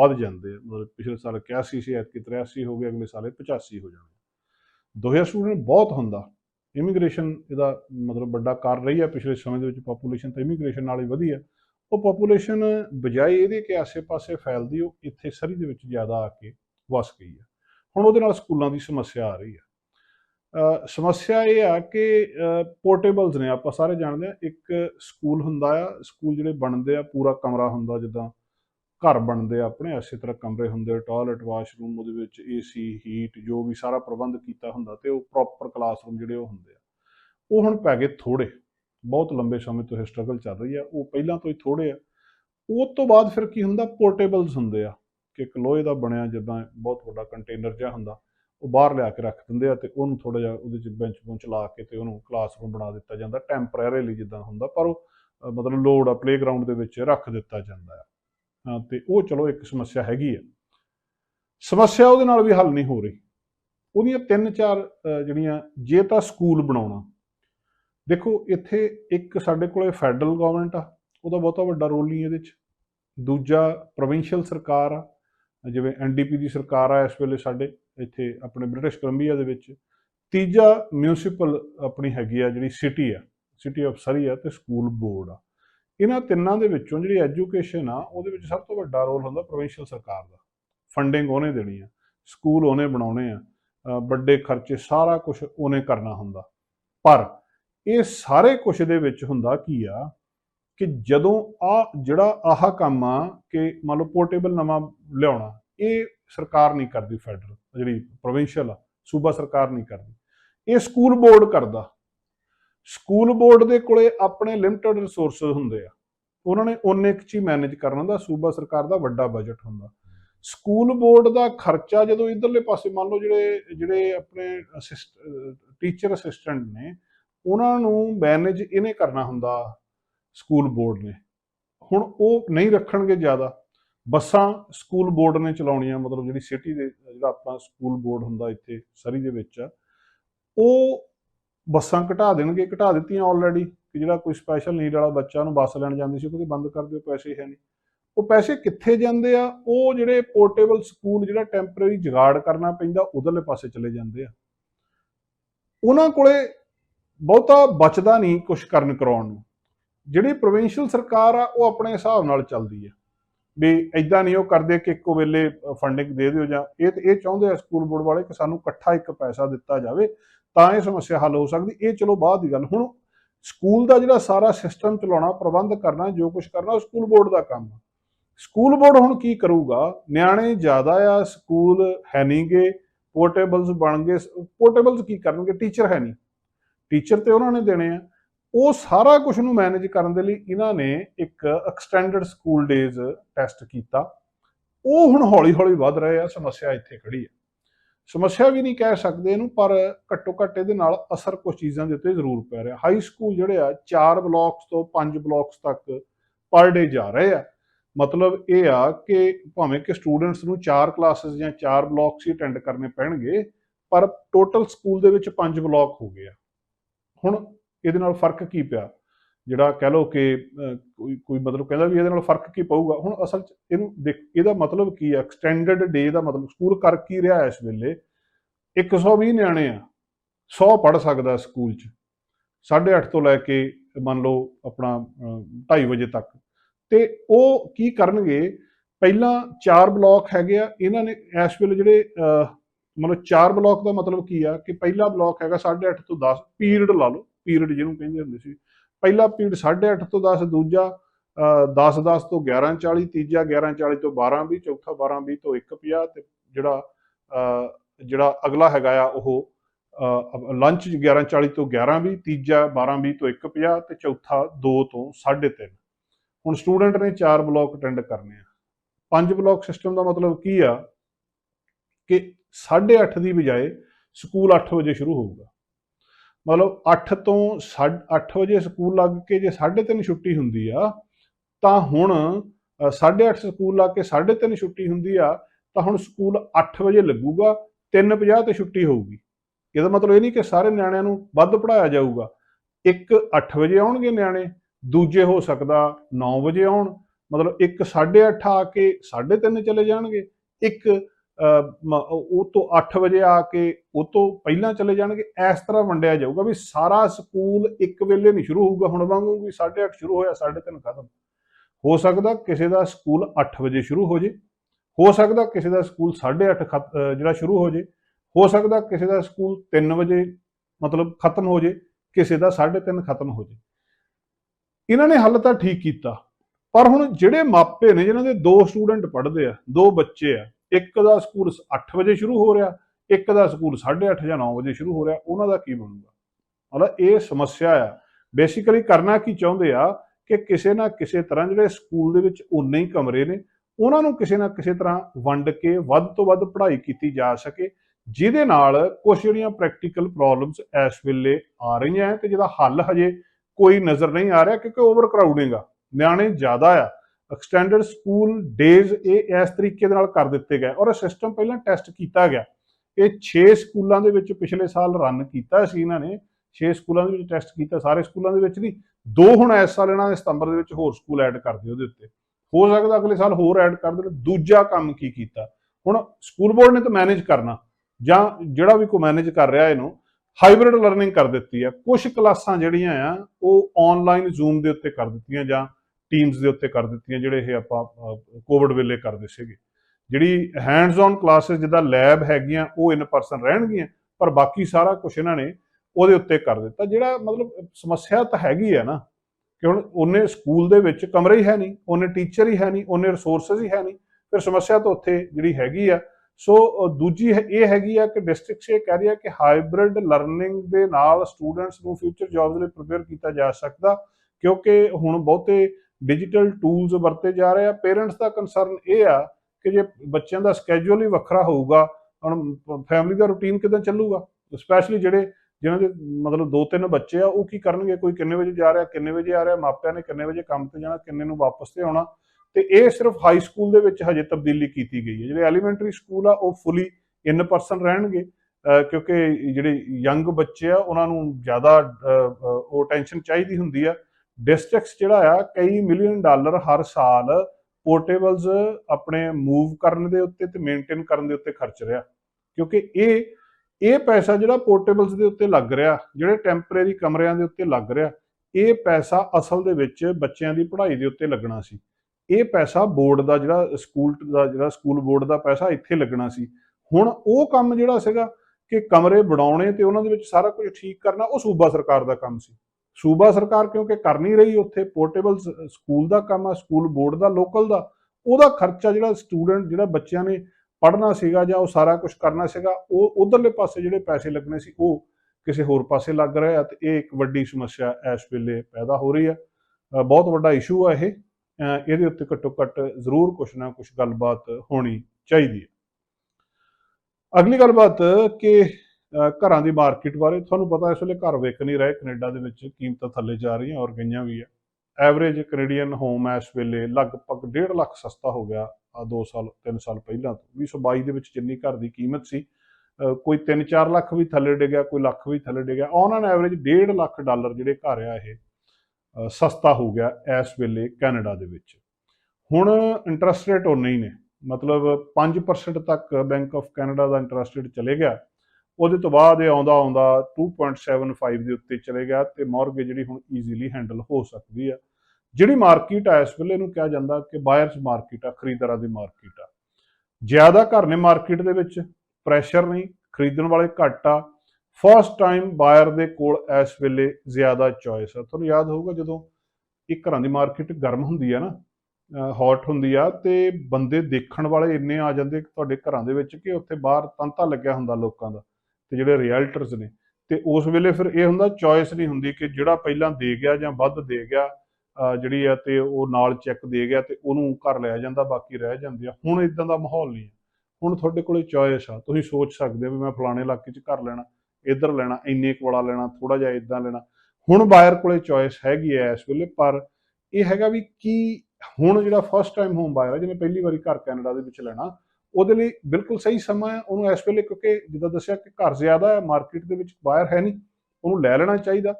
ਵੱਧ ਜਾਂਦੇ ਆ। ਮਤਲਬ ਪਿਛਲੇ ਸਾਲ 81 ਸੀ, ਐਤਕੀ 83 ਹੋ ਗਏ ਅਗਲੇ ਸਾਲ ਇਹ 85 ਹੋ ਜਾਣਗੇ 2000 ਸਟੂਡੈਂਟ ਬਹੁਤ ਹੁੰਦਾ। ਇਮੀਗ੍ਰੇਸ਼ਨ ਇਹਦਾ ਮਤਲਬ ਵੱਡਾ ਕਾਰਨ ਰਹੀ ਹੈ ਪਿਛਲੇ ਸਮੇਂ ਦੇ ਵਿੱਚ ਪੋਪੂਲੇਸ਼ਨ ਤਾਂ ਇਮੀਗ੍ਰੇਸ਼ਨ ਨਾਲ ਹੀ ਵਧੀ ਹੈ ਉਹ ਪੋਪੂਲੇਸ਼ਨ ਬਜਾਏ ਇਹਦੇ ਕਿ ਆਸੇ-ਪਾਸੇ ਫੈਲਦੀ, ਉਹ ਇੱਥੇ ਸਰੀ ਦੇ ਵਿੱਚ ਜ਼ਿਆਦਾ ਆ ਕੇ ਵਸ ਗਈ ਹੈ ਹੁਣ ਉਹਦੇ ਨਾਲ ਸਕੂਲਾਂ ਦੀ ਸਮੱਸਿਆ ਆ ਰਹੀ ਹੈ ਸਮੱਸਿਆ ਇਹ ਆ ਕਿ ਪੋਰਟੇਬਲਸ ਨੇ, ਆਪਾਂ ਸਾਰੇ ਜਾਣਦੇ ਆ, ਇੱਕ ਸਕੂਲ ਹੁੰਦਾ ਆ, ਸਕੂਲ ਜਿਹੜੇ ਬਣਦੇ ਆ, ਪੂਰਾ ਕਮਰਾ ਹੁੰਦਾ ਜਿੱਦਾਂ ਘਰ ਬਣਦੇ ਆ ਆਪਣੇ ਇਸੇ ਤਰ੍ਹਾਂ ਕਮਰੇ ਹੁੰਦੇ ਟਾਇਲਟ ਵਾਸ਼ਰੂਮ ਉਹਦੇ ਵਿੱਚ ਏਸੀ ਹੀਟ ਜੋ ਵੀ ਸਾਰਾ ਪ੍ਰਬੰਧ ਕੀਤਾ ਹੁੰਦਾ ਤੇ ਉਹ ਪ੍ਰੋਪਰ ਕਲਾਸਰੂਮ ਜਿਹੜੇ ਉਹ ਹੁੰਦੇ ਆ। ਉਹ ਹੁਣ ਪੈ ਗਏ ਥੋੜੇ ਬਹੁਤ ਲੰਬੇ ਸਮੇਂ ਤੋਂ ਇਹ ਸਟਰਗਲ ਚੱਲ ਰਹੀ ਆ, ਉਹ ਪਹਿਲਾਂ ਤੋਂ ਹੀ ਥੋੜੇ ਆ। ਉਹ ਤੋਂ ਬਾਅਦ ਫਿਰ ਕੀ ਹੁੰਦਾ ਪੋਰਟੇਬਲਸ ਹੁੰਦੇ ਆ, ਕਿ ਇੱਕ ਲੋਹੇ ਦਾ ਬਣਿਆ ਜਿੱਦਾਂ ਬਹੁਤ ਵੱਡਾ ਕੰਟੇਨਰ ਜਿਹਾ ਹੁੰਦਾ, ਉਹ ਬਾਹਰ ਲਿਆ ਕੇ ਰੱਖ ਦਿੰਦੇ ਆ ਤੇ ਉਹਨੂੰ ਥੋੜਾ ਜਿਹਾ ਉਹਦੇ ਚ ਬੈਂਚ ਬੁੰਚ ਲਾ ਕੇ ਤੇ ਉਹਨੂੰ ਕਲਾਸਰੂਮ ਬਣਾ ਦਿੱਤਾ ਜਾਂਦਾ ਟੈਂਪਰੇਰੀਲੀ ਜਿੱਦਾਂ ਹੁੰਦਾ, ਪਰ ਉਹ ਮਤਲਬ ਲੋਡ ਆ ਪਲੇਗਰਾਉਂਡ ਦੇ ਵਿੱਚ ਰੱਖ ਦਿੱਤਾ ਜਾਂਦਾ ਆ। ਤੇ ਉਹ ਚਲੋ ਇੱਕ ਸਮੱਸਿਆ ਹੈਗੀ ਆ। ਸਮੱਸਿਆ ਉਹਦੇ ਨਾਲ ਵੀ ਹੱਲ ਨਹੀਂ ਹੋ ਰਹੀ। ਉਹਦੀਆਂ ਤਿੰਨ ਚਾਰ ਜਿਹੜੀਆਂ, ਜੇ ਤਾਂ ਸਕੂਲ ਬਣਾਉਣਾ। ਦੇਖੋ, ਇੱਥੇ ਇੱਕ ਸਾਡੇ ਕੋਲੇ ਫੈਡਰਲ ਗਵਰਨਮੈਂਟ ਆ, ਉਹਦਾ ਬਹੁਤਾ ਵੱਡਾ ਰੋਲ ਨਹੀਂ ਇਹਦੇ 'ਚ। ਦੂਜਾ ਪ੍ਰੋਵਿੰਸ਼ੀਅਲ ਸਰਕਾਰ ਆ, ਜਿਵੇਂ ਐਨਡੀਪੀ ਦੀ ਸਰਕਾਰ ਆ ਇਸ ਵੇਲੇ ਸਾਡੇ ਇੱਥੇ ਆਪਣੇ ਬ੍ਰਿਟਿਸ਼ ਕੋਲੰਬੀਆ ਦੇ ਵਿੱਚ। ਤੀਜਾ ਮਿਊਨਿਸਪਲ ਆਪਣੀ ਹੈਗੀ ਆ, ਜਿਹੜੀ ਸਿਟੀ ਆ, ਸਿਟੀ ਆਫ ਸਰੀ ਆ, ਤੇ ਸਕੂਲ ਬੋਰਡ ਆ। ਇਹਨਾਂ ਤਿੰਨਾਂ ਦੇ ਵਿੱਚੋਂ ਜਿਹੜੀ ਐਜੂਕੇਸ਼ਨ ਆ, ਉਹਦੇ ਵਿੱਚ ਸਭ ਤੋਂ ਵੱਡਾ ਰੋਲ ਹੁੰਦਾ ਪ੍ਰੋਵਿੰਸ਼ੀਅਲ ਸਰਕਾਰ ਦਾ। ਫੰਡਿੰਗ ਉਹਨੇ ਦੇਣੀ ਆ ਸਕੂਲ ਉਹਨੇ ਬਣਾਉਣੇ ਆ ਵੱਡੇ ਖਰਚੇ ਸਾਰਾ ਕੁਝ ਉਹਨੇ ਕਰਨਾ ਹੁੰਦਾ। ਪਰ ਇਹ ਸਾਰੇ ਕੁਝ ਦੇ ਵਿੱਚ ਹੁੰਦਾ ਕੀ ਆ ਕਿ ਜਦੋਂ ਆ ਜਿਹੜਾ ਆਹ ਕੰਮ ਆ ਕਿ ਮੰਨ ਲਓ ਪੋਰਟੇਬਲ ਨਵਾਂ ਲਿਆਉਣਾ, ਇਹ ਸਰਕਾਰ ਨਹੀਂ ਕਰਦੀ ਫੈਡਰਲ ਜਿਹੜੀ ਪ੍ਰੋਵਿੰਸ਼ੀਅਲ ਆ, ਸੂਬਾ ਸਰਕਾਰ ਨਹੀਂ ਕਰਦੀ। ਇਹ ਸਕੂਲ ਬੋਰਡ ਕਰਦਾ। ਸਕੂਲ ਬੋਰਡ ਦੇ ਕੋਲੇ ਆਪਣੇ ਲਿਮਟਿਡ ਰਿਸੋਰਸਸ ਹੁੰਦੇ ਆ। ਉਹਨਾਂ ਨੇ ਉਹਨੇ ਇੱਕ ਚੀ ਮੈਨੇਜ ਕਰਨਾ ਦਾ ਸੂਬਾ ਸਰਕਾਰ ਦਾ ਵੱਡਾ ਬਜਟ ਹੁੰਦਾ। ਸਕੂਲ ਬੋਰਡ ਦਾ ਖਰਚਾ ਜਦੋਂ ਇਧਰਲੇ ਪਾਸੇ ਮੰਨ ਲਓ ਜਿਹੜੇ ਜਿਹੜੇ ਆਪਣੇ ਟੀਚਰ ਅਸਿਸਟੈਂਟ ਨੇ, ਉਹਨਾਂ ਨੂੰ ਮੈਨੇਜ ਇਹਨੇ ਕਰਨਾ ਹੁੰਦਾ ਸਕੂਲ ਬੋਰਡ ਨੇ। ਹੁਣ ਉਹ ਨਹੀਂ ਰੱਖਣਗੇ ਜ਼ਿਆਦਾ। ਬੱਸਾਂ ਸਕੂਲ ਬੋਰਡ ਨੇ ਚਲਾਉਣੀਆਂ, ਮਤਲਬ ਜਿਹੜੀ ਸਿਟੀ ਦੇ, ਜਿਹੜਾ ਆਪਣਾ ਸਕੂਲ ਬੋਰਡ ਹੁੰਦਾ ਇੱਥੇ, ਸਰੀ ਦੇ ਵਿੱਚ ਆ ਉਹ ਬੱਸਾਂ ਘਟਾ ਦੇਣਗੇ, ਘਟਾ ਦਿੱਤੀਆਂ ਆਲਰੇਡੀ ਕਿ ਜਿਹੜਾ ਕੋਈ ਸਪੈਸ਼ਲ ਨੀਡ ਵਾਲਾ ਬੱਚਾ ਨੂੰ ਬੱਸ ਲੈਣ ਜਾਂਦੀ ਸੀ, ਉਹ ਬੰਦ ਕਰ ਦਿਓ, ਪੈਸੇ ਹੈ ਨਹੀਂ। ਉਹ ਪੈਸੇ ਕਿੱਥੇ ਜਾਂਦੇ ਆ? ਉਹ ਜਿਹੜੇ ਪੋਰਟੇਬਲ ਸਕੂਲ ਜਿਹੜਾ ਟੈਂਪਰੇਰੀ ਜਗਾੜ ਕਰਨਾ ਪੈਂਦਾ, ਉਧਰਲੇ ਪਾਸੇ ਚਲੇ ਜਾਂਦੇ ਆ। ਉਹਨਾਂ ਕੋਲੇ ਬਹੁਤਾ ਬਚਦਾ ਨਹੀਂ ਕੁਝ ਕਰਨ ਕਰਾਉਣ ਨੂੰ। ਜਿਹੜੀ ਪ੍ਰੋਵਿੰਸ਼ੀਅਲ ਸਰਕਾਰ ਆ, ਉਹ ਆਪਣੇ ਹਿਸਾਬ ਨਾਲ ਚੱਲਦੀ ਹੈ ਵੀ ਐਦਾਂ ਨਹੀਂ ਉਹ ਕਰਦੇ ਕਿ ਇੱਕੋ ਵੇਲੇ ਫੰਡਿੰਗ ਦੇ ਦਿਓ ਜਾਂ ਇਹ ਤੇ ਇਹ ਚਾਹੁੰਦੇ ਆ, ਸਕੂਲ ਬੋਰਡ ਵਾਲੇ ਕਿ ਸਾਨੂੰ ਇਕੱਠਾ ਇੱਕ ਪੈਸਾ ਦਿੱਤਾ ਜਾਵੇ। ਤਾਂ ਇਹ ਸਮੱਸਿਆ ਹੱਲ ਹੋ ਸਕਦੀ, ਇਹ ਚਲੋ ਬਾਅਦ ਦੀ ਗੱਲ। ਹੁਣ ਸਕੂਲ ਦਾ ਜਿਹੜਾ ਸਾਰਾ ਸਿਸਟਮ ਚਲਾਉਣਾ, ਪ੍ਰਬੰਧ ਕਰਨਾ, ਜੋ ਕੁਝ ਕਰਨਾ, ਉਹ ਸਕੂਲ ਬੋਰਡ ਦਾ ਕੰਮ ਆ। ਸਕੂਲ ਬੋਰਡ ਹੁਣ ਕੀ ਕਰੂਗਾ? ਨਿਆਣੇ ਜ਼ਿਆਦਾ ਆ ਸਕੂਲ ਹੈ ਨਹੀਂਗੇ ਪੋਰਟੇਬਲਸ ਬਣ ਗਏ ਪੋਰਟੇਬਲਸ ਕੀ ਕਰਨਗੇ? ਟੀਚਰ ਹੈ ਨਹੀਂ। ਟੀਚਰ ਤੇ ਉਹਨਾਂ ਨੇ ਦੇਣੇ ਆ। ਉਹ ਸਾਰਾ ਕੁਝ ਨੂੰ ਮੈਨੇਜ ਕਰਨ ਦੇ ਲਈ ਇਹਨਾਂ ਨੇ ਇੱਕ ਐਕਸਟੈਂਡਡ ਸਕੂਲ ਡੇਜ਼ ਟੈਸਟ ਕੀਤਾ। ਉਹ ਹੁਣ ਹੌਲੀ-ਹੌਲੀ ਵੱਧ ਰਹੇ ਆ, ਸਮੱਸਿਆ ਇੱਥੇ ਖੜੀ ਹੈ ਸਮੱਸਿਆ ਵੀ ਨਹੀਂ ਕਹਿ ਸਕਦੇ ਇਹਨੂੰ, ਪਰ ਘੱਟੋ ਘੱਟ ਇਹਦੇ ਨਾਲ ਅਸਰ ਕੁਝ ਚੀਜ਼ਾਂ ਦੇ ਉੱਤੇ ਜ਼ਰੂਰ ਪੈ ਰਿਹਾ। ਹਾਈ ਸਕੂਲ ਜਿਹੜੇ ਆ 4 ਬਲਾਕਸ ਤੋਂ 5 ਬਲਾਕਸ ਤੱਕ ਪਰ ਡੇ ਜਾ ਰਹੇ ਆ। ਮਤਲਬ ਇਹ ਆ ਕਿ ਭਾਵੇਂ ਕਿ ਸਟੂਡੈਂਟਸ ਨੂੰ 4 ਕਲਾਸਿਸ ਜਾਂ 4 ਬਲਾਕਸ ਹੀ ਅਟੈਂਡ ਕਰਨੇ ਪੈਣਗੇ, ਪਰ ਟੋਟਲ ਸਕੂਲ ਦੇ ਵਿੱਚ 5 ਬਲਾਕ ਹੋ ਗਏ ਆ। ਹੁਣ ਇਹਦੇ ਨਾਲ ਫ਼ਰਕ ਕੀ ਪਿਆ? ਜਿਹੜਾ ਕਹਿ ਲਓ ਕਿ ਕੋਈ ਕੋਈ ਮਤਲਬ ਕਹਿੰਦਾ ਵੀ ਇਹਦੇ ਨਾਲ ਫ਼ਰਕ ਕੀ ਪਊਗਾ? ਹੁਣ ਅਸਲ 'ਚ ਇਹਨੂੰ ਦੇਖ, ਇਹਦਾ ਮਤਲਬ ਕੀ ਹੈ ਐਕਸਟੈਂਡਡ ਡੇ ਦਾ ਮਤਲਬ ਸਕੂਲ ਕਰ ਕੀ ਰਿਹਾ ਇਸ ਵੇਲੇ? 120 ਨਿਆਣੇ ਆ 100 ਪੜ ਸਕਦਾ ਸਕੂਲ 'ਚ। 8:30 ਤੋਂ ਲੈ ਕੇ ਮੰਨ ਲਓ ਆਪਣਾ 2:30 ਵਜੇ ਤੱਕ। ਤੇ ਉਹ ਕੀ ਕਰਨਗੇ? ਪਹਿਲਾਂ ਚਾਰ ਬਲਾਕ ਹੈਗੇ ਆ, ਇਹਨਾਂ ਨੇ ਇਸ ਵੇਲੇ ਜਿਹੜੇ ਮਤਲਬ ਚਾਰ ਬਲਾਕ ਦਾ ਮਤਲਬ ਕੀ ਆ? ਕਿ ਪਹਿਲਾ ਬਲਾਕ ਹੈਗਾ 8:30 ਤੋਂ 10 ਪੀਰੀਅਡ ਲਾ ਲਓ। ਪੀਰੀਅਡ ਜਿਹਨੂੰ ਕਹਿੰਦੇ ਹੁੰਦੇ ਸੀ। ਪਹਿਲਾ ਪੀਰੀਅਡ 8:30 ਤੋਂ 10 ਦੂਜਾ 10 10 ਤੋਂ 11:40 ਤੀਜਾ 11:40 ਤੋਂ 12:20 ਚੌਥਾ 12:20 ਤੋਂ 1:50 ਤੇ ਜਿਹੜਾ ਜਿਹੜਾ ਅਗਲਾ ਹੈਗਾ ਆ ਉਹ ਲੰਚ 11:40 ਤੋਂ 11:20 ਤੀਜਾ 12:20 ਤੋਂ 1:50 ਤੇ ਚੌਥਾ 2 ਤੋਂ 3:30 ਹੁਣ ਸਟੂਡੈਂਟ ਨੇ 4 ਬਲਾਕ ਅਟੈਂਡ ਕਰਨੇ ਆ। ਪੰਜ ਬਲਾਕ ਸਿਸਟਮ ਦਾ ਮਤਲਬ ਕੀ ਆ? ਕਿ 8:30 ਦੀ ਬਜਾਏ ਸਕੂਲ 8 ਵਜੇ ਸ਼ੁਰੂ ਹੋਊਗਾ। ਮਤਲਬ 8 ਤੋਂ 8 ਵਜੇ ਸਕੂਲ ਲੱਗ ਕੇ ਜੇ 3:30 ਛੁੱਟੀ ਹੁੰਦੀ ਆ, ਤਾਂ ਹੁਣ 8:30 ਸਕੂਲ ਲੱਗ ਕੇ 3:30 ਛੁੱਟੀ ਹੁੰਦੀ ਆ, ਤਾਂ ਹੁਣ ਸਕੂਲ 8 ਵਜੇ ਲੱਗੂਗਾ 3:50 ਤੇ ਛੁੱਟੀ ਹੋਊਗੀ। ਇਹਦਾ ਮਤਲਬ ਇਹ ਨਹੀਂ ਕਿ ਸਾਰੇ ਨਿਆਣਿਆਂ ਨੂੰ ਵੱਧ ਪੜਾਇਆ ਜਾਊਗਾ। ਇੱਕ 8 ਵਜੇ ਆਉਣਗੇ ਨਿਆਣੇ, ਦੂਜੇ ਹੋ ਸਕਦਾ 9 ਵਜੇ ਆਉਣ, ਮਤਲਬ ਇੱਕ 8:30 ਆ ਕੇ 3:30 ਚਲੇ ਜਾਣਗੇ, ਇੱਕ ਉਹ ਤੋਂ 8 ਵਜੇ ਆ ਕੇ ਉਹ ਤੋਂ ਪਹਿਲਾਂ ਚਲੇ ਜਾਣਗੇ, ਇਸ ਤਰ੍ਹਾਂ ਵੰਡਿਆ ਜਾਊਗਾ ਵੀ ਸਾਰਾ ਸਕੂਲ ਇੱਕ ਵੇਲੇ ਨਹੀਂ ਸ਼ੁਰੂ ਹੋਊਗਾ, ਹੁਣ ਵਾਂਗੂ ਵੀ 8:30 ਸ਼ੁਰੂ ਹੋਇਆ 3:30 ਖਤਮ। ਹੋ ਸਕਦਾ ਕਿਸੇ ਦਾ ਸਕੂਲ 8 ਵਜੇ ਸ਼ੁਰੂ ਹੋ ਜੇ, ਹੋ ਸਕਦਾ ਕਿਸੇ ਦਾ ਸਕੂਲ 8:30 ਖਤ- ਜਿਹੜਾ ਸ਼ੁਰੂ ਹੋ ਜੇ, ਹੋ ਸਕਦਾ ਕਿਸੇ ਦਾ ਸਕੂਲ 3 ਵਜੇ ਮਤਲਬ ਖਤਮ ਹੋ ਜੇ, ਕਿਸੇ ਦਾ 3:30 ਖਤਮ ਹੋ ਜੇ। ਇਹਨਾਂ ਨੇ ਹੱਲ ਤਾਂ ਠੀਕ ਕੀਤਾ, ਪਰ ਹੁਣ ਜਿਹੜੇ ਮਾਪੇ ਨੇ, ਜਿਨ੍ਹਾਂ ਦੇ ਦੋ ਸਟੂਡੈਂਟ ਪੜ੍ਹਦੇ ਆ, ਦੋ ਬੱਚੇ ਆ ਇੱਕ ਦਾ ਸਕੂਲ 8 ਵਜੇ ਸ਼ੁਰੂ ਹੋ ਰਿਹਾ, ਇੱਕ ਦਾ ਸਕੂਲ 8:30 ਜਾਂ 9 ਵਜੇ ਸ਼ੁਰੂ ਹੋ ਰਿਹਾ, ਉਹਨਾਂ ਦਾ ਕੀ ਬਣੂਗਾ? ਮਤਲਬ ਇਹ ਸਮੱਸਿਆ ਆ। ਬੇਸਿਕਲੀ ਕਰਨਾ ਕੀ ਚਾਹੁੰਦੇ ਆ ਕਿ ਕਿਸੇ ਨਾ ਕਿਸੇ ਤਰ੍ਹਾਂ ਜਿਹੜੇ ਸਕੂਲ ਦੇ ਵਿੱਚ ਉਨੇ ਹੀ ਕਮਰੇ ਨੇ, ਉਹਨਾਂ ਨੂੰ ਕਿਸੇ ਨਾ ਕਿਸੇ ਤਰ੍ਹਾਂ ਵੰਡ ਕੇ ਵੱਧ ਤੋਂ ਵੱਧ ਪੜ੍ਹਾਈ ਕੀਤੀ ਜਾ ਸਕੇ, ਜਿਹਦੇ ਨਾਲ ਕੁਝ ਜਿਹੜੀਆਂ ਪ੍ਰੈਕਟੀਕਲ ਪ੍ਰੋਬਲਮਸ ਇਸ ਵੇਲੇ ਆ ਰਹੀਆਂ ਹੈ ਤੇ ਜਿਹਦਾ ਹੱਲ ਹਜੇ ਕੋਈ ਨਜ਼ਰ ਨਹੀਂ ਆ ਰਿਹਾ ਕਿਉਂਕਿ ਓਵਰ ਕਰਾਊਡਿੰਗ ਆ, ਨਿਆਣੇ ਜ਼ਿਆਦਾ ਆ। ਐਕਸਟੈਂਡਡ ਸਕੂਲ ਡੇਜ਼ ਇਹ ਇਸ ਤਰੀਕੇ ਦੇ ਨਾਲ ਕਰ ਦਿੱਤੇ ਗਏ ਔਰ ਇਹ ਸਿਸਟਮ ਪਹਿਲਾਂ ਟੈਸਟ ਕੀਤਾ ਗਿਆ। ਇਹ 6 ਸਕੂਲਾਂ ਦੇ ਵਿੱਚ ਪਿਛਲੇ ਸਾਲ ਰਨ ਕੀਤਾ ਸੀ ਇਹਨਾਂ ਨੇ। 6 ਸਕੂਲਾਂ ਦੇ ਵਿੱਚ ਟੈਸਟ ਕੀਤਾ, ਸਾਰੇ ਸਕੂਲਾਂ ਦੇ ਵਿੱਚ ਨਹੀਂ, ਦੋ ਹੁਣ ਇਸ ਸਾਲ ਇਹਨਾਂ ਨੇ ਸਤੰਬਰ ਦੇ ਵਿੱਚ ਹੋਰ ਸਕੂਲ ਐਡ ਕਰ ਦਿਓ ਉਹਦੇ ਉੱਤੇ। ਹੋ ਸਕਦਾ ਅਗਲੇ ਸਾਲ ਹੋਰ ਐਡ ਕਰ ਦੇਣ, ਦੂਜਾ ਕੰਮ ਕੀ ਕੀਤਾ? ਹੁਣ ਸਕੂਲ ਬੋਰਡ ਨੇ ਤਾਂ ਮੈਨੇਜ ਕਰਨਾ, ਜਾਂ ਜਿਹੜਾ ਵੀ ਕੋ ਮੈਨੇਜ ਕਰ ਰਿਹਾ ਇਹਨੂੰ ਹਾਈਬ੍ਰਿਡ ਲਰਨਿੰਗ ਕਰ ਦਿੱਤੀ ਹੈ। ਕੁਝ ਕਲਾਸਾਂ ਜਿਹੜੀਆਂ ਆ, ਉਹ ਆਨਲਾਈਨ ਜ਼ੂਮ ਦੇ ਉੱਤੇ ਕਰ ਦਿੱਤੀਆਂ ਜਾਂ ਟੀਮਸ ਦੇ ਉੱਤੇ ਕਰ ਦਿੱਤੀਆਂ ਜਿਹੜੇ ਇਹ ਆਪਾਂ ਕੋਵਿਡ ਵੇਲੇ ਕਰਦੇ ਸੀਗੇ। ਜਿਹੜੀ ਹੈਂਡਸ ਔਨ ਕਲਾਸਿਸ ਜਿੱਦਾਂ ਲੈਬ ਹੈਗੀਆਂ, ਉਹ ਇਨ ਪਰਸਨ ਰਹਿਣਗੀਆਂ, ਪਰ ਬਾਕੀ ਸਾਰਾ ਕੁਝ ਇਹਨਾਂ ਨੇ ਉਹਦੇ ਉੱਤੇ ਕਰ ਦਿੱਤਾ। ਜਿਹੜਾ ਮਤਲਬ ਸਮੱਸਿਆ ਤਾਂ ਹੈਗੀ ਹੈ ਨਾ, ਕਿ ਹੁਣ ਉਹਨੇ ਸਕੂਲ ਦੇ ਵਿੱਚ ਕਮਰੇ ਹੀ ਹੈ ਨਹੀਂ, ਉਹਨੇ ਟੀਚਰ ਹੀ ਹੈ ਨਹੀਂ, ਉਹਨੇ ਰਿਸੋਰਸਸ ਹੀ ਹੈ ਨਹੀਂ, ਫਿਰ ਸਮੱਸਿਆ ਤਾਂ ਉੱਥੇ ਜਿਹੜੀ ਹੈਗੀ ਆ। ਸੋ ਦੂਜੀ ਹੈ- ਇਹ ਹੈਗੀ ਆ ਕਿ ਡਿਸਟ੍ਰਿਕਟ ਇਹ ਕਹਿ ਰਹੀ ਹੈ ਕਿ ਹਾਈਬ੍ਰਿਡ ਲਰਨਿੰਗ ਦੇ ਨਾਲ ਸਟੂਡੈਂਟਸ ਨੂੰ ਫਿਊਚਰ ਜੌਬਸ ਲਈ ਪ੍ਰਪੇਅਰ ਕੀਤਾ ਜਾ ਸਕਦਾ, ਕਿਉਂਕਿ ਹੁਣ ਬਹੁਤੇ ਡਿਜੀਟਲ ਟੂਲਸ ਵਰਤੇ ਜਾ ਰਹੇ ਆ। ਪੇਰੈਂਟਸ ਦਾ ਕੰਸਰਨ ਇਹ ਆ ਕਿ ਜੇ ਬੱਚਿਆਂ ਦਾ ਸਕੇਜੂਲ ਹੀ ਵੱਖਰਾ ਹੋਊਗਾ, ਹੁਣ ਫੈਮਿਲੀ ਦਾ ਰੁਟੀਨ ਕਿਦਾਂ ਚੱਲੂਗਾ? ਸਪੈਸ਼ਲੀ ਜਿਹੜੇ, ਜਿਨ੍ਹਾਂ ਦੇ ਮਤਲਬ ਦੋ ਤਿੰਨ ਬੱਚੇ ਆ, ਉਹ ਕੀ ਕਰਨਗੇ? ਕੋਈ ਕਿੰਨੇ ਵਜੇ ਜਾ ਰਿਹਾ, ਕਿੰਨੇ ਵਜੇ ਆ ਰਿਹਾ, ਮਾਪਿਆਂ ਨੇ ਕਿੰਨੇ ਵਜੇ ਕੰਮ ਤੇ ਜਾਣਾ, ਕਿੰਨੇ ਨੂੰ ਵਾਪਸ ਤੇ ਆਉਣਾ? ਤੇ ਇਹ ਸਿਰਫ ਹਾਈ ਸਕੂਲ ਦੇ ਵਿੱਚ ਹਜੇ ਤਬਦੀਲੀ ਕੀਤੀ ਗਈ ਹੈ। ਜਿਹੜੇ ਐਲੀਮੈਂਟਰੀ ਸਕੂਲ ਆ, ਉਹ ਫੁੱਲੀ ਇਨ ਪਰਸਨ ਰਹਿਣਗੇ ਕਿਉਂਕਿ ਜਿਹੜੇ ਯੰਗ ਬੱਚੇ ਆ, ਉਹਨਾਂ ਨੂੰ ਜ਼ਿਆਦਾ ਉਹ ਟੈਨਸ਼ਨ ਚਾਹੀਦੀ ਹੁੰਦੀ ਆ। ਡਿਸਟ੍ਰਿਕਟਸ ਜਿਹੜਾ ਆ, ਕਈ ਮਿਲੀਅਨ ਡਾਲਰ ਹਰ ਸਾਲ ਪੋਰਟੇਬਲਸ ਆਪਣੇ ਮੂਵ ਕਰਨ ਦੇ ਉੱਤੇ ਤੇ ਮੇਨਟੇਨ ਕਰਨ ਦੇ ਉੱਤੇ ਖਰਚ ਰਿਹਾ। ਕਿਉਂਕਿ ਇਹ ਇਹ ਪੈਸਾ ਜਿਹੜਾ ਪੋਰਟੇਬਲਸ ਦੇ ਉੱਤੇ ਲੱਗ ਰਿਹਾ, ਜਿਹੜੇ ਟੈਂਪਰੇਰੀ ਕਮਰਿਆਂ ਦੇ ਉੱਤੇ ਲੱਗ ਰਿਹਾ, ਇਹ ਪੈਸਾ ਅਸਲ ਦੇ ਵਿੱਚ ਬੱਚਿਆਂ ਦੀ ਪੜ੍ਹਾਈ ਦੇ ਉੱਤੇ ਲੱਗਣਾ ਸੀ। ਇਹ ਪੈਸਾ ਬੋਰਡ ਦਾ ਜਿਹੜਾ ਸਕੂਲ ਦਾ ਜਿਹੜਾ ਸਕੂਲ ਬੋਰਡ ਦਾ ਪੈਸਾ ਇੱਥੇ ਲੱਗਣਾ ਸੀ। ਹੁਣ ਉਹ ਕੰਮ ਜਿਹੜਾ ਸੀਗਾ ਕਿ ਕਮਰੇ ਬਣਾਉਣੇ ਤੇ ਉਹਨਾਂ ਦੇ ਵਿੱਚ ਸਾਰਾ ਕੁਝ ਠੀਕ ਕਰਨਾ, ਉਹ ਸੂਬਾ ਸਰਕਾਰ ਦਾ ਕੰਮ ਸੀ। ਸੂਬਾ ਸਰਕਾਰ ਕਿਉਂਕਿ ਕਰ ਨਹੀਂ ਰਹੀ, ਉੱਥੇ ਪੋਰਟੇਬਲ ਸਕੂਲ ਦਾ ਕੰਮ ਆ ਸਕੂਲ ਬੋਰਡ ਦਾ ਲੋਕਲ ਦਾ, ਉਹਦਾ ਖਰਚਾ ਜਿਹੜਾ ਸਟੂਡੈਂਟ ਜਿਹੜਾ ਬੱਚਿਆਂ ਨੇ ਪੜ੍ਹਨਾ ਸੀਗਾ ਜਾਂ ਉਹ ਸਾਰਾ ਕੁਝ ਕਰਨਾ ਸੀਗਾ, ਉਹ ਉਧਰਲੇ ਪਾਸੇ ਜਿਹੜੇ ਪੈਸੇ ਲੱਗਣੇ ਸੀ, ਉਹ ਕਿਸੇ ਹੋਰ ਪਾਸੇ ਲੱਗ ਰਿਹਾ ਆ ਤੇ ਇਹ ਇੱਕ ਵੱਡੀ ਸਮੱਸਿਆ ਇਸ ਵੇਲੇ ਪੈਦਾ ਹੋ ਰਹੀ ਹੈ ਬਹੁਤ ਵੱਡਾ ਇਸ਼ੂ ਆ ਇਹ। ਇਹਦੇ ਉੱਤੇ ਘੱਟੋ ਘੱਟ ਜ਼ਰੂਰ ਕੁਛ ਨਾ ਕੁਛ ਗੱਲਬਾਤ ਹੋਣੀ ਚਾਹੀਦੀ ਹੈ ਅਗਲੀ ਗੱਲਬਾਤ ਕਿ ਘਰਾਂ ਦੀ ਮਾਰਕੀਟ ਬਾਰੇ ਤੁਹਾਨੂੰ ਪਤਾ ਇਸ ਵੇਲੇ ਘਰ ਵੇਖ ਨਹੀਂ ਰਹੇ, ਕੈਨੇਡਾ ਦੇ ਵਿੱਚ ਕੀਮਤਾਂ ਥੱਲੇ ਜਾ ਰਹੀਆਂ ਔਰ ਗਈਆਂ ਵੀ ਆ। ਐਵਰੇਜ ਕੈਨੇਡੀਅਨ ਹੋਮ ਇਸ ਵੇਲੇ ਲਗਭਗ 1.5 ਲੱਖ ਸਸਤਾ ਹੋ ਗਿਆ ਆ 2 ਸਾਲ 3 ਸਾਲ ਪਹਿਲਾਂ ਤੋਂ। 2022 ਦੇ ਵਿੱਚ ਜਿੰਨੀ ਘਰ ਦੀ ਕੀਮਤ ਸੀ ਕੋਈ 3-4 ਲੱਖ ਵੀ ਥੱਲੇ ਡਿੱਗਿਆ, ਕੋਈ ਲੱਖ ਵੀ ਥੱਲੇ ਡਿੱਗਿਆ। On an average 1.5 lakh dollar ਜਿਹੜੇ ਘਰ ਆ ਇਹ ਸਸਤਾ ਹੋ ਗਿਆ ਇਸ ਵੇਲੇ ਕੈਨੇਡਾ ਦੇ ਵਿੱਚ। ਹੁਣ ਇੰਟਰਸਟ ਰੇਟ ਉਨੇ ਹੀ ਨੇ, ਮਤਲਬ 5% ਤੱਕ ਬੈਂਕ ਆਫ ਕੈਨੇਡਾ ਦਾ ਇੰਟਰਸਟ ਰੇਟ ਚਲੇ ਗਿਆ। ਉਹਦੇ ਤੋਂ ਬਾਅਦ ਇਹ ਆਉਂਦਾ ਆਉਂਦਾ 2.75 ਦੇ ਉੱਤੇ ਚਲੇ ਗਿਆ ਤੇ ਮੌਰਗੇਜ ਜਿਹੜੀ ਹੁਣ ਈਜ਼ੀਲੀ ਹੈਂਡਲ ਹੋ ਸਕਦੀ ਆ। ਜਿਹੜੀ ਮਾਰਕੀਟ ਆ, ਇਸ ਵੇਲੇ ਨੂੰ ਕਿਹਾ ਜਾਂਦਾ ਕਿ ਬਾਇਰਸ ਮਾਰਕੀਟ ਆ, ਖਰੀਦਦਾਰਾਂ ਦੀ ਮਾਰਕੀਟ ਆ। ਜ਼ਿਆਦਾ ਘਰ ਨੇ ਮਾਰਕੀਟ ਦੇ ਵਿੱਚ ਪ੍ਰੈਸ਼ਰ ਨਹੀਂ, ਖਰੀਦਣ ਵਾਲੇ ਘੱਟ ਆ। ਫਸਟ ਟਾਈਮ ਬਾਇਰ ਦੇ ਕੋਲ ਇਸ ਵੇਲੇ ਜ਼ਿਆਦਾ ਚੋਇਸ ਆ। ਤੁਹਾਨੂੰ ਯਾਦ ਹੋਊਗਾ ਜਦੋਂ ਇੱਕ ਘਰਾਂ ਦੀ ਮਾਰਕੀਟ ਗਰਮ ਹੁੰਦੀ ਆ ਨਾ ਹੌਟ ਹੁੰਦੀ ਆ ਤੇ ਬੰਦੇ ਦੇਖਣ ਵਾਲੇ ਇੰਨੇ ਆ ਜਾਂਦੇ ਤੁਹਾਡੇ ਘਰਾਂ ਦੇ ਵਿੱਚ ਕਿ ਉੱਥੇ ਬਾਹਰ ਤੰਤਾ ਲੱਗਿਆ ਹੁੰਦਾ ਲੋਕਾਂ ਦਾ। ਤੇ ਜਿਹੜੇ ਰੀਅਲਟਰਸ ਨੇ, ਤੇ ਉਸ ਵੇਲੇ ਫਿਰ ਇਹ ਹੁੰਦਾ ਚੋਇਸ ਨਹੀਂ ਹੁੰਦੀ ਕਿ ਜਿਹੜਾ ਪਹਿਲਾਂ ਦੇ ਗਿਆ ਜਾਂ ਵੱਧ ਦੇ ਗਿਆ ਜਿਹੜੀ ਆ ਤੇ ਉਹ ਨਾਲ ਚੈੱਕ ਦੇ ਗਿਆ ਤੇ ਉਹਨੂੰ ਘਰ ਲਿਆ ਜਾਂਦਾ, ਬਾਕੀ ਰਹਿ ਜਾਂਦੇ ਆ। ਹੁਣ ਇਦਾਂ ਦਾ ਮਾਹੌਲ ਨਹੀਂ ਹੁਣ ਤੁਹਾਡੇ ਕੋਲੇ ਚੋਇਸ ਆ। ਤੁਸੀਂ ਸੋਚ ਸਕਦੇ ਹੋ ਵੀ ਮੈਂ ਫਲਾਣੇ ਇਲਾਕੇ 'ਚ ਘਰ ਲੈਣਾ, ਇੱਧਰ ਲੈਣਾ, ਇੰਨੇ ਕੁ ਵਾਲਾ ਲੈਣਾ ਥੋੜਾ ਜਿਹਾ ਇਦਾਂ ਲੈਣਾ। ਹੁਣ ਬਾਇਰ ਕੋਲੇ ਚੋਇਸ ਹੈਗੀ ਹੈ ਇਸ ਵੇਲੇ, ਪਰ ਇਹ ਹੈਗਾ ਵੀ ਕੀ ਹੁਣ ਜਿਹੜਾ ਫਸਟ ਟਾਈਮ ਹੋਮ ਬਾਇਰ ਹੈ ਜਿਹਨੇ ਪਹਿਲੀ ਵਾਰੀ ਘਰ ਕੈਨੇਡਾ ਦੇ ਵਿੱਚ ਲੈਣਾ ਉਹਦੇ ਲਈ ਬਿਲਕੁਲ ਸਹੀ ਸਮਾਂ ਹੈ। ਉਹਨੂੰ ਇਸ ਵੇਲੇ ਕਿਉਂਕਿ ਜਿੱਦਾਂ ਦੱਸਿਆ ਕਿ ਘਰ ਜ਼ਿਆਦਾ ਹੈ ਮਾਰਕੀਟ ਦੇ ਵਿੱਚ ਬਾਇਰ ਹੈ ਨਹੀਂ, ਉਹਨੂੰ ਲੈ ਲੈਣਾ ਚਾਹੀਦਾ।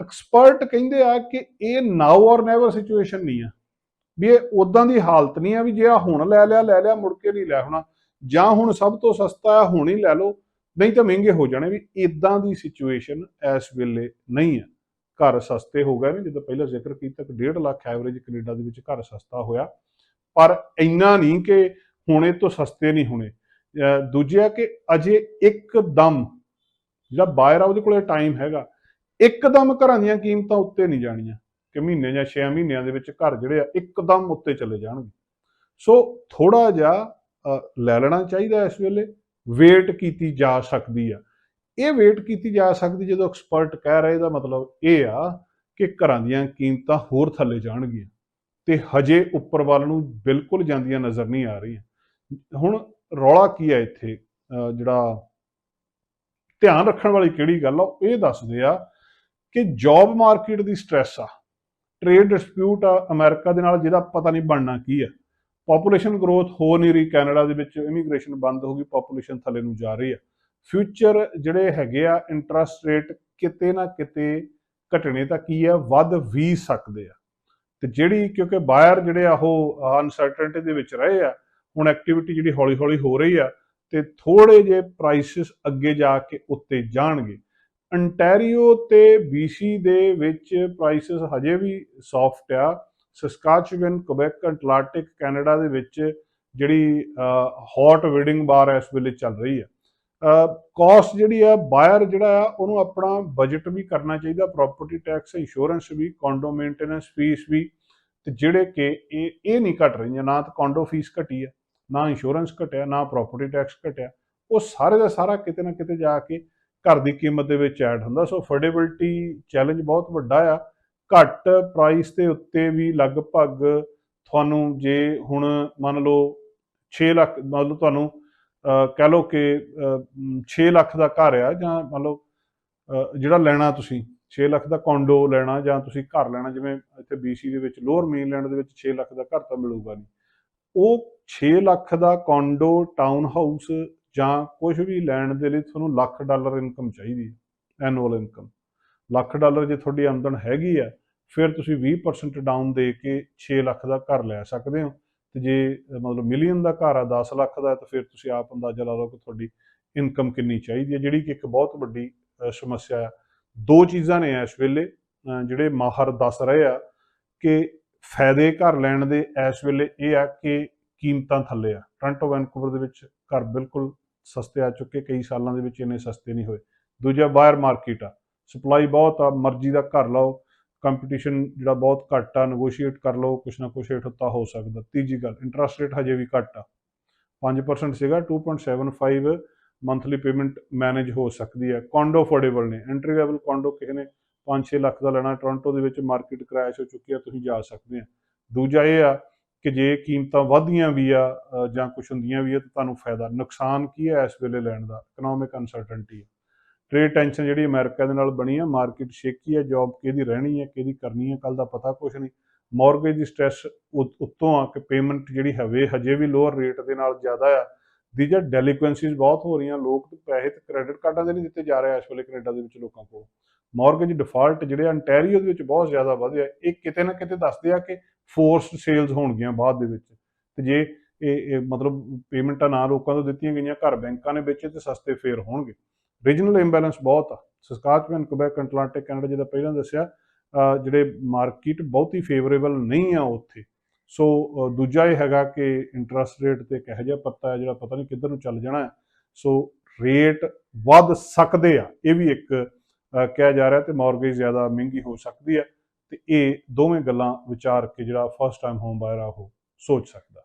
ਐਕਸਪਰਟ ਕਹਿੰਦੇ ਆ ਕਿ ਇਹ ਨਾਓ ਔਰ ਨੈਵਰ ਸਿਚੁਏਸ਼ਨ ਨਹੀਂ ਆ ਵੀ ਇਹ ਉਦਾਂ ਦੀ ਹਾਲਤ ਨਹੀਂ ਆ ਵੀ ਜੇ ਆ ਹੁਣ ਲੈ ਲਿਆ ਲੈ ਲਿਆ, ਮੁੜ ਕੇ ਨਹੀਂ ਲੈ ਹੋਣਾ। ਜਾਂ ਹੁਣ ਸਭ ਤੋਂ ਸਸਤਾ ਹੈ, ਹੁਣ ਹੀ ਲੈ ਲਓ। ਨਹੀਂ ਤਾਂ ਮਹਿੰਗੇ ਹੋ ਜਾਣੇ ਵੀ ਇਦਾਂ ਦੀ ਸਿਚੁਏਸ਼ਨ ਇਸ ਵੇਲੇ ਨਹੀਂ ਹੈ। ਘਰ ਸਸਤੇ ਹੋ ਗਏ ਨੇ, ਜਿੱਦਾਂ ਪਹਿਲਾਂ ਜ਼ਿਕਰ ਕੀਤਾ ਕਿ 1.5 ਲੱਖ ਐਵਰੇਜ ਕੈਨੇਡਾ ਦੇ ਵਿੱਚ ਘਰ ਸਸਤਾ ਹੋਇਆ। ਪਰ ਇੰਨਾ ਨਹੀਂ ਕਿ ਹੁਣ ਤੋਂ ਸਸਤੇ ਨਹੀਂ ਹੋਣੇ। ਅਹ ਦੂਜਾ ਕਿ ਅਜੇ ਇੱਕਦਮ ਜਿਹੜਾ ਬਾਇਰ ਆ ਉਹਦੇ ਕੋਲੇ ਟਾਈਮ ਹੈਗਾ, ਇੱਕਦਮ ਘਰਾਂ ਦੀਆਂ ਕੀਮਤਾਂ ਉੱਤੇ ਨਹੀਂ ਜਾਣੀਆਂ ਕਿ ਮਹੀਨੇ ਜਾਂ 6 ਮਹੀਨਿਆਂ ਦੇ ਵਿੱਚ ਘਰ ਜਿਹੜੇ ਆ ਇੱਕਦਮ ਉੱਤੇ ਚਲੇ ਜਾਣਗੇ। ਸੋ ਥੋੜਾ ਜਿਹਾ ਲੈ ਲੈਣਾ ਚਾਹੀਦਾ ਇਸ ਵੇਲੇ ਵੇਟ ਕੀਤੀ ਜਾ ਸਕਦੀ ਆ। ਇਹ ਵੇਟ ਕੀਤੀ ਜਾ ਸਕਦੀ ਜਦੋਂ ਐਕਸਪਰਟ ਕਹਿ ਰਹੇ ਦਾ ਮਤਲਬ ਇਹ ਆ ਕਿ ਘਰਾਂ ਦੀਆਂ ਕੀਮਤਾਂ ਹੋਰ ਥੱਲੇ ਜਾਣਗੀਆਂ ਤੇ ਹਜੇ ਉੱਪਰ ਵੱਲ ਨੂੰ ਬਿਲਕੁਲ ਜਾਂਦੀਆਂ ਨਜ਼ਰ ਨਹੀਂ ਆ ਰਹੀਆਂ। ਹੁਣ ਰੌਲਾ ਕੀ ਹੈ ਇੱਥੇ? ਜਿਹੜਾ ਧਿਆਨ ਰੱਖਣ ਵਾਲੀ ਕਿਹੜੀ ਗੱਲ ਆ, ਉਹ ਇਹ ਦੱਸਦੇ ਆ ਕਿ ਜੌਬ ਮਾਰਕੀਟ ਦੀ ਸਟ੍ਰੈਸ ਆ। ਟ੍ਰੇਡ ਡਿਸਪਿਊਟ ਆ ਅਮਰੀਕਾ ਦੇ ਨਾਲ, ਜਿਹਦਾ ਪਤਾ ਨਹੀਂ ਬਣਨਾ ਕੀ ਆ। ਪੋਪੂਲੇਸ਼ਨ ਗਰੋਥ ਹੋ ਨਹੀਂ ਰਹੀ, ਕੈਨੇਡਾ ਦੇ ਵਿੱਚ ਇਮੀਗ੍ਰੇਸ਼ਨ ਬੰਦ ਹੋ ਗਈ ਪੋਪੂਲੇਸ਼ਨ ਥੱਲੇ ਨੂੰ ਜਾ ਰਹੀ ਆ। ਫਿਊਚਰ ਜਿਹੜੇ ਹੈਗੇ ਆ ਇੰਟਰਸਟ ਰੇਟ ਕਿਤੇ ਨਾ ਕਿਤੇ ਘਟਣੇ ਤਾਂ ਕੀ ਆ, ਵੱਧ ਵੀ ਸਕਦੇ ਆ। ਤੇ ਜਿਹੜੀ ਕਿਉਂਕਿ ਬਾਇਰ ਜਿਹੜੇ ਆ, ਉਹ ਅਨਸਰਟਨਟੀ ਦੇ ਵਿੱਚ ਰਹੇ ਆ ਹੁਣ ਐਕਟੀਵਿਟੀ ਜਿਹੜੀ ਹੌਲੀ ਹੌਲੀ ਹੋ ਰਹੀ ਆ ਤੇ ਥੋੜੇ ਜੇ ਪ੍ਰਾਈਸਸ ਅੱਗੇ ਜਾ ਕੇ ਉੱਤੇ ਜਾਣਗੇ। ਅੰਟੈਰੀਓ ਤੇ ਬੀਸੀ ਦੇ ਵਿੱਚ ਪ੍ਰਾਈਸਸ ਹਜੇ ਵੀ ਸੌਫਟ ਆ। ਸਸਕਾਚੂਗਨ ਕੁਬੈਕ ਅਟਲਾਂਟਿਕ ਕੈਨੇਡਾ ਦੇ ਵਿੱਚ ਜਿਹੜੀ ਹੌਟ ਵੇਡਿੰਗ ਬਾਰ ਇਸ ਵੇਲੇ ਚੱਲ ਰਹੀ ਆ। ਕਾਸਟ ਜਿਹੜੀ ਆ ਬਾਇਰ ਜਿਹੜਾ ਆ, ਉਹਨੂੰ ਆਪਣਾ ਬਜਟ ਵੀ ਕਰਨਾ ਚਾਹੀਦਾ ਪ੍ਰਾਪਰਟੀ ਟੈਕਸ ਇੰਸ਼ੋਰੈਂਸ ਵੀ ਕੌਂਡੋ ਮੇਨਟੇਨੈਂਸ ਫੀਸ ਵੀ, ਤੇ ਜਿਹੜੇ ਕਿ ਇਹ ਇਹ ਨਹੀਂ ਘਟ ਰਹੀਆਂ, ਨਾ ਤਾਂ ਕੌਂਡੋ ਫੀਸ ਘਟੀ ਆ। ਨਾ ਇੰਸ਼ੋਰੈਂਸ ਘਟਿਆ ਨਾ ਪ੍ਰਾਪਰਟੀ ਟੈਕਸ ਘਟਿਆ ਉਹ ਸਾਰੇ ਦਾ ਸਾਰਾ ਕਿਤੇ ਨਾ ਕਿਤੇ ਜਾ ਕੇ ਘਰ ਦੀ ਕੀਮਤ ਦੇ ਵਿੱਚ ਐਡ ਹੁੰਦਾ। ਸੋ ਅਫੋਰਡੇਬਿਲਟੀ ਚੈਲੰਜ ਬਹੁਤ ਵੱਡਾ ਆ। ਘੱਟ ਪ੍ਰਾਈਸ ਦੇ ਉੱਤੇ ਵੀ ਲਗਭਗ ਤੁਹਾਨੂੰ ਜੇ ਹੁਣ ਮੰਨ ਲਓ 6 ਲੱਖ ਮੰਨ ਲਓ ਤੁਹਾਨੂੰ ਕਹਿ ਲਓ ਕਿ ਅਹ, 6 ਲੱਖ ਦਾ ਘਰ ਆ ਜਾਂ ਮੰਨ ਲਓ ਜਿਹੜਾ ਲੈਣਾ ਤੁਸੀਂ 6 ਲੱਖ ਦਾ ਕੌਂਡੋ ਲੈਣਾ ਜਾਂ ਤੁਸੀਂ ਘਰ ਲੈਣਾ ਜਿਵੇਂ ਇੱਥੇ BC ਦੇ ਵਿੱਚ ਲੋਅਰ ਮੇਨਲੈਂਡ ਦੇ ਵਿੱਚ 6 ਲੱਖ ਦਾ ਘਰ ਤਾਂ ਮਿਲੂਗਾ ਨਹੀਂ। ਉਹ 6 ਲੱਖ ਦਾ ਕੌਂਡੋ ਟਾਊਨ ਹਾਊਸ ਜਾਂ ਕੁਝ ਵੀ ਲੈਣ ਦੇ ਲਈ ਤੁਹਾਨੂੰ ਲੱਖ ਡਾਲਰ ਇਨਕਮ ਚਾਹੀਦੀ ਹੈ ਐਨੂਅਲ ਇਨਕਮ ਲੱਖ ਡਾਲਰ ਜੇ ਤੁਹਾਡੀ ਆਮਦਨ ਹੈਗੀ ਆ ਫਿਰ ਤੁਸੀਂ 20% ਡਾਊਨ ਦੇ ਕੇ 6 ਲੱਖ ਦਾ ਘਰ ਲੈ ਸਕਦੇ ਹੋ। ਤੇ ਜੇ, ਮਤਲਬ ਮਿਲੀਅਨ ਦਾ ਘਰ ਆ 10 ਲੱਖ ਦਾ, ਤਾਂ ਫਿਰ ਤੁਸੀਂ ਆਪ ਅੰਦਾਜ਼ਾ ਲਾ ਲਓ ਕਿ ਤੁਹਾਡੀ ਇਨਕਮ ਕਿੰਨੀ ਚਾਹੀਦੀ ਹੈ, ਜਿਹੜੀ ਕਿ ਇੱਕ ਬਹੁਤ ਵੱਡੀ ਸਮੱਸਿਆ ਆ ਦੋ ਚੀਜ਼ਾਂ ਨੇ ਇਸ ਵੇਲੇ ਜਿਹੜੇ ਮਾਹਰ ਦੱਸ ਰਹੇ ਆ ਕਿ ਫਾਇਦੇ ਘਰ ਲੈਣ ਦੇ ਇਸ ਵੇਲੇ ਇਹ ਆ ਕਿ ਕੀਮਤਾਂ ਥੱਲੇ ਆ। ਟੋਰਾਂਟੋ, ਵੈਨਕੂਵਰ ਦੇ ਵਿੱਚ ਘਰ ਬਿਲਕੁਲ ਸਸਤੇ ਆ ਚੁੱਕੇ, ਕਈ ਸਾਲਾਂ ਦੇ ਵਿੱਚ ਇੰਨੇ ਸਸਤੇ ਨਹੀਂ ਹੋਏ। ਦੂਜਾ ਬਾਹਰ ਮਾਰਕੀਟ ਆ। ਸਪਲਾਈ ਬਹੁਤ ਆ, ਮਰਜ਼ੀ ਦਾ ਘਰ ਲਓ, ਕੰਪੀਟੀਸ਼ਨ ਜਿਹੜਾ ਬਹੁਤ ਘੱਟ ਆ ਨੈਗੋਸ਼ੀਏਟ ਕਰ ਲਓ, ਕੁਛ ਨਾ ਕੁਛ ਹੇਠ ਉੱਤਾ ਹੋ ਸਕਦਾ। ਤੀਜੀ ਗੱਲ ਇੰਟਰਸਟ ਰੇਟ ਹਜੇ ਵੀ ਘੱਟ ਆ। 5% ਸੀਗਾ 2.75 ਮੰਥਲੀ ਪੇਮੈਂਟ ਮੈਨੇਜ ਹੋ ਸਕਦੀ ਹੈ ਕੌਂਡੋ ਅਫੋਰਡੇਬਲ ਨੇ। ਐਂਟਰੀ ਲੈਵਲ ਕੌਂਡੋ ਕਿਸੇ ਨੇ 5-6 ਲੱਖ ਦਾ ਲੈਣਾ ਟੋਰਾਂਟੋ ਦੇ ਵਿੱਚ ਮਾਰਕੀਟ ਕ੍ਰੈਸ਼ ਹੋ ਚੁੱਕੀ ਆ ਤੁਸੀਂ ਜਾ ਸਕਦੇ ਆ। ਦੂਜਾ ਇਹ ਆ ਕਿ ਜੇ ਕੀਮਤਾਂ ਵਧਦੀਆਂ ਵੀ ਆ ਜਾਂ ਕੁਝ ਹੁੰਦੀਆਂ ਵੀ ਆ, ਤਾਂ ਤੁਹਾਨੂੰ ਫਾਇਦਾ। ਨੁਕਸਾਨ ਕੀ ਹੈ ਇਸ ਵੇਲੇ ਲੈਣ ਦਾ? ਇਕਨੋਮਿਕ ਅਨਸਰਟਨਟੀ ਹੈ ਟ੍ਰੇਡ ਟੈਨਸ਼ਨ ਜਿਹੜੀ ਅਮਰੀਕਾ ਦੇ ਨਾਲ ਬਣੀ ਆ ਮਾਰਕੀਟ ਸ਼ੇਕੀ ਆ ਜੌਬ ਕਿਹਦੀ ਰਹਿਣੀ ਹੈ ਕਿਹਦੀ ਕਰਨੀ ਹੈ ਕੱਲ ਦਾ ਪਤਾ ਕੁਝ ਨਹੀਂ। ਮਾਰਗੇਜ ਦੀ ਸਟ੍ਰੈਸ ਉੱਤੋਂ ਆ ਕਿ ਪੇਮੈਂਟ ਜਿਹੜੀ ਹਵੇ, ਹਜੇ ਵੀ ਲੋਅਰ ਰੇਟ ਦੇ ਨਾਲ ਜ਼ਿਆਦਾ ਆ। ਦੀਜਾ ਡੈਲੀਕੁਐਂਸੀਜ਼ ਬਹੁਤ ਹੋ ਰਹੀਆਂ, ਲੋਕ ਪੈਸੇ ਤੇ ਕ੍ਰੈਡਿਟ ਕਾਰਡਾਂ ਦੇ ਨਹੀਂ ਦਿੱਤੇ ਜਾ ਰਹੇ ਇਸ ਵੇਲੇ ਕੈਨੇਡਾ ਦੇ ਵਿੱਚ ਲੋਕਾਂ ਕੋਲ। ਮਾਰਗੇਜ ਡਿਫਾਲਟ ਜਿਹੜੇ ਅੰਟੈਰੀਓ ਦੇ ਵਿੱਚ ਬਹੁਤ ਜ਼ਿਆਦਾ ਵਧਿਆ ਇਹ ਕਿਤੇ ਨਾ ਕਿਤੇ ਦੱਸਦੇ ਆ ਕਿ ਫੋਰਸਡ ਸੇਲਸ ਹੋਣਗੀਆਂ ਬਾਅਦ ਦੇ ਵਿੱਚ। ਤੇ ਜੇ ਇਹ ਮਤਲਬ ਪੇਮੈਂਟਾਂ ਨਾ ਲੋਕਾਂ ਤੋਂ ਦਿੱਤੀਆਂ ਗਈਆਂ, ਘਰ ਬੈਂਕਾਂ ਨੇ ਵੇਚੇ ਤੇ ਸਸਤੇ ਫੇਰ ਹੋਣਗੇ। ਰੀਜਨਲ ਇੰਬੈਲੈਂਸ ਬਹੁਤ ਆ। ਸਸਕਾਚਵਨ ਕੁਬੈਕ ਅਟਲਾਂਟਿਕ ਕੈਨੇਡਾ ਜਿਹਦਾ ਪਹਿਲਾਂ ਦੱਸਿਆ ਜਿਹੜੇ ਮਾਰਕੀਟ ਬਹੁਤੀ ਫੇਵਰੇਬਲ ਨਹੀਂ ਆ ਉੱਥੇ। ਸੋ ਦੂਜਾ ਇਹ ਹੈਗਾ ਕਿ ਇੰਟਰਸਟ ਰੇਟ ਤੇ ਕਿਹੋ ਜਿਹਾ ਪੱਤਾ ਹੈ ਜਿਹੜਾ ਪਤਾ ਨਹੀਂ ਕਿੱਧਰ ਨੂੰ ਚੱਲ ਜਾਣਾ ਹੈ। ਸੋ ਰੇਟ ਵੱਧ ਸਕਦੇ ਆ, ਇਹ ਵੀ ਇੱਕ ਕਿਹਾ ਜਾ ਰਿਹਾ ਤੇ ਮਾਰਗੇਜ ਜ਼ਿਆਦਾ ਮਹਿੰਗੀ ਹੋ ਸਕਦੀ ਹੈ ਤੇ ਇਹ ਦੋਵੇਂ ਗੱਲਾਂ ਵਿਚਾਰ ਕੇ ਜਿਹੜਾ ਫਸਟ ਟਾਈਮ ਹੋਮ ਬਾਇਰ ਆ ਉਹ ਸੋਚ ਸਕਦਾ।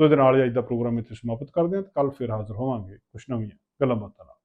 ਸੋ, ਇਹਦੇ ਨਾਲ ਅੱਜ ਦਾ ਪ੍ਰੋਗਰਾਮ ਇੱਥੇ ਸਮਾਪਤ ਕਰਦੇ ਹਾਂ ਕੱਲ ਫਿਰ ਹਾਜ਼ਰ ਹੋਵਾਂਗੇ ਕੁਝ ਨਵੀਆਂ ਗੱਲਾਂ ਬਾਤਾਂ ਨਾਲ।